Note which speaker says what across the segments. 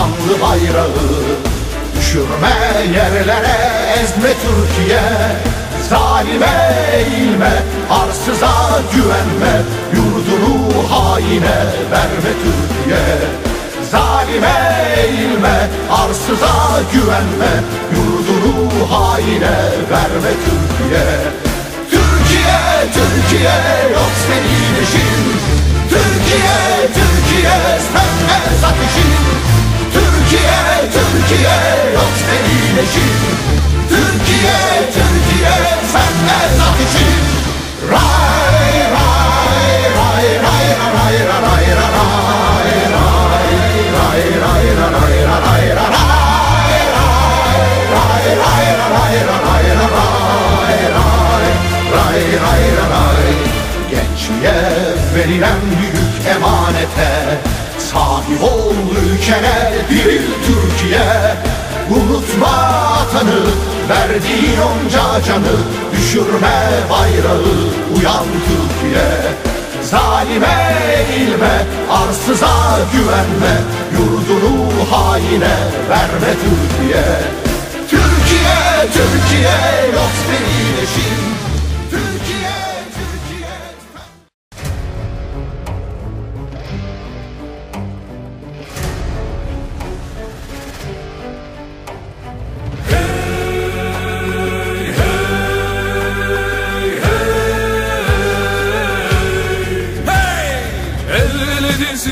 Speaker 1: kanlı bayrağı Düşürme yerlere ezme Türkiye. Zalime eğilme, arsıza güvenme Yurdunu haine verme Türkiye. Zalime eğilme, arsıza güvenme Yurdunu haine verme Türkiye. Türkiye, Türkiye yok senin işin. Türkiye yok senin işin Türkiye, Türkiye ray, ray, ray, ray, ray, ray, ray, ray, ray, ray, ray, ray, ray, ray, ray, ray, ray. Gençliğe verilen büyük emanete Sahip ol ülkene diril Türkiye. Unutma atanı verdiğin onca canı. Düşürme bayrağı uyan Türkiye. Zalime eğilme, arsıza güvenme. Yurdunu haine verme Türkiye,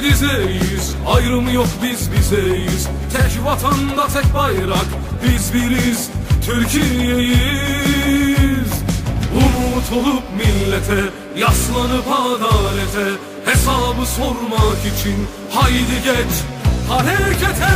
Speaker 2: dizeyiz Ayrım yok biz bizeyiz Tek vatanda tek bayrak Biz biriz Türkiye'yiz. Umut olup millete Yaslanıp adalete Hesabı sormak için Haydi geç harekete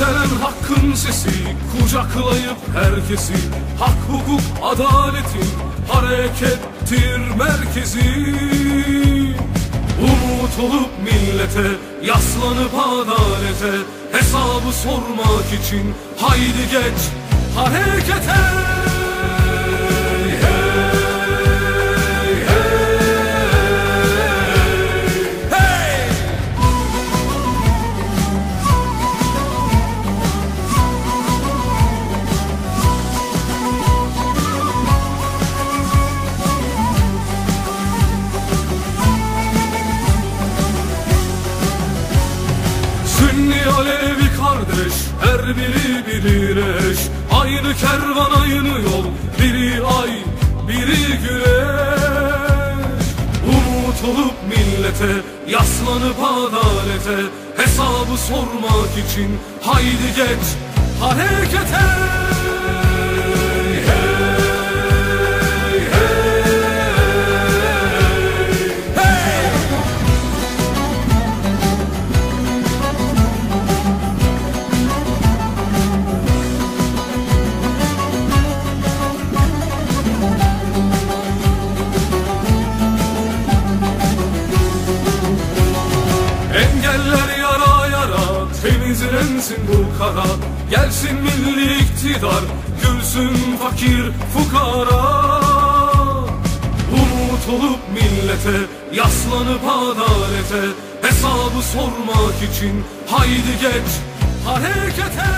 Speaker 2: Yükselen hakkın sesi Kucaklayıp herkesi. Hak, hukuk, adaletin Harekettir merkezi. Umut olup millete Yaslanıp adalete. Hesabı sormak için Haydi geç harekete kardeş Her biri bilir eş. Aynı kervan aynı yol Biri ay biri güneş. Umut olup millete Yaslanıp adalete Hesabı sormak için Haydi geç harekete temizlensin bu kara Gelsin milli iktidar gülsün fakir fukara. Umut olup millete yaslanıp adalete Hesabı sormak için haydi geç harekete